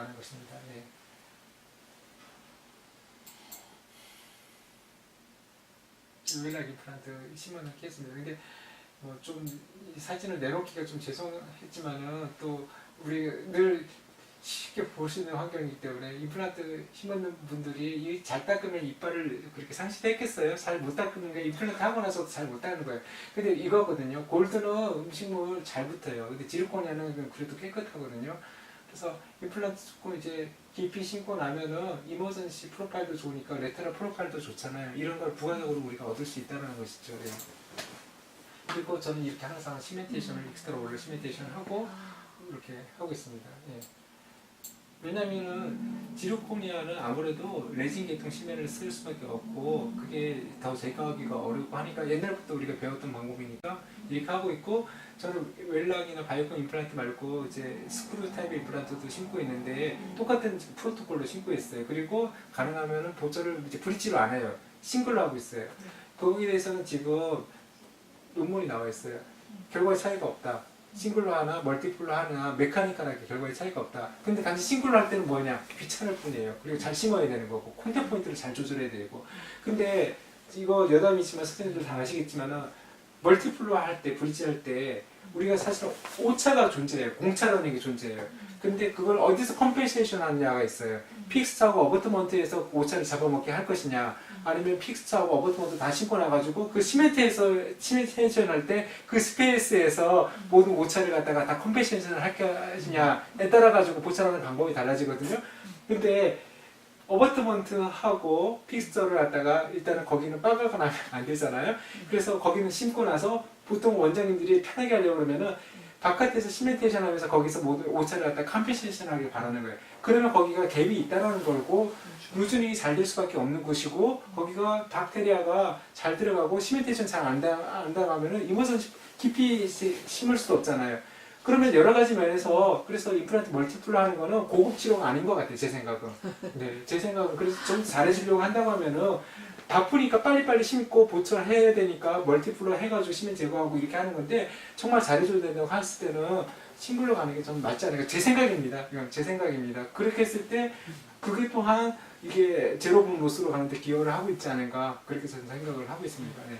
들어가는 것입니다. 예. 유일하게 임플란트 심어놓은 케이스입니다. 근데 뭐좀 사진을 내놓기가 좀 죄송했지만은 또 우리 늘 쉽게 볼 수 있는 환경이기 때문에 임플란트 심었는 분들이 이잘 닦으면 이빨을 그렇게 상실했겠어요? 잘 못 닦는 게 임플란트 하고 나서도 잘 못 닦는 거예요. 근데 이거거든요. 골드는 음식물 잘 붙어요. 근데 지르코니아는 그래도 깨끗하거든요. 그래서 임플란트 듣고 이제 깊이 심고 나면은 이머전시 프로파일도 좋으니까 레테럴 프로파일도 좋잖아요. 이런 걸 부가적으로 우리가 얻을 수 있다는 것이죠. 예. 그리고 저는 이렇게 항상 시멘테이션을 익스트라 올려 시멘테이션을 하고 이렇게 하고 있습니다. 예. 왜냐면은 지르코니아는 아무래도 레진 계통 시멘을 쓸 수밖에 없고 그게 더 제거하기가 어렵고 하니까 옛날부터 우리가 배웠던 방법이니까 이렇게 하고 있고 저는 웰락이나 바이오콘 임플란트 말고 이제 스크류 타입의 임플란트도 심고 있는데 똑같은 프로토콜로 심고 있어요. 그리고 가능하면은 보조를 이제 브릿지로 안 해요. 싱글로 하고 있어요. 거기에 대해서는 지금 논문이 나와 있어요. 결과에 차이가 없다. 싱글로 하나, 멀티플로 하나, 메카니컬하게 결과에 차이가 없다. 근데 단지 싱글로 할 때는 뭐냐? 귀찮을 뿐이에요. 그리고 잘 심어야 되는 거고, 콘택 포인트를 잘 조절해야 되고. 근데 이거 여담이지만 선생님들 다 아시겠지만은 멀티플로 할 때, 브릿지 할 때 우리가 사실 오차가 존재해요. 공차라는 게 존재해요. 근데 그걸 어디서 컴펜세이션 하느냐가 있어요. 픽스하고 어버트먼트에서 오차를 잡아먹게 할 것이냐, 아니면 픽스하고 어버트먼트 다 심고 나가지고 그 시멘트에서 시멘테이션 할 때 그 스페이스에서 모든 오차를 갖다가 다 컴펜세이션을 할 것이냐에 따라 가지고 보차하는 방법이 달라지거든요. 근데 어버트먼트 하고 픽스처를 갖다가 일단은 거기는 빠가고 나면 안 되잖아요. 그래서 거기는 심고 나서 보통 원장님들이 편하게 하려고 그러면은 바깥에서 시멘테이션 하면서 거기서 모든 오차를 갖다 컴펜세이션 하길 바라는 거예요. 그러면 거기가 갭이 있다는 걸고 누준이 잘 될 수밖에 없는 곳이고 거기가 박테리아가 잘 들어가고 시멘테이션 잘 안 당하면은 이모선 깊이 시- 심을 수도 없잖아요. 그러면 여러 가지 면에서 그래서 임플란트 멀티플로 하는 거는 고급 치료가 아닌 것 같아요. 제 생각은. 네, 제 생각은 그래서 좀 잘해주려고 한다고 하면은 바쁘니까 빨리빨리 심고 보철 해야 되니까 멀티플로 해가지고 시멘 제거하고 이렇게 하는 건데 정말 잘해줘야 된다고 했을 때는 싱글로 가는 게 좀 맞지 않을까 제 생각입니다. 이건 제 생각입니다. 그렇게 했을 때 그게 또한 이게 제로분 로스로 가는데 기여를 하고 있지 않은가 그렇게 저는 생각을 하고 있습니다. 네.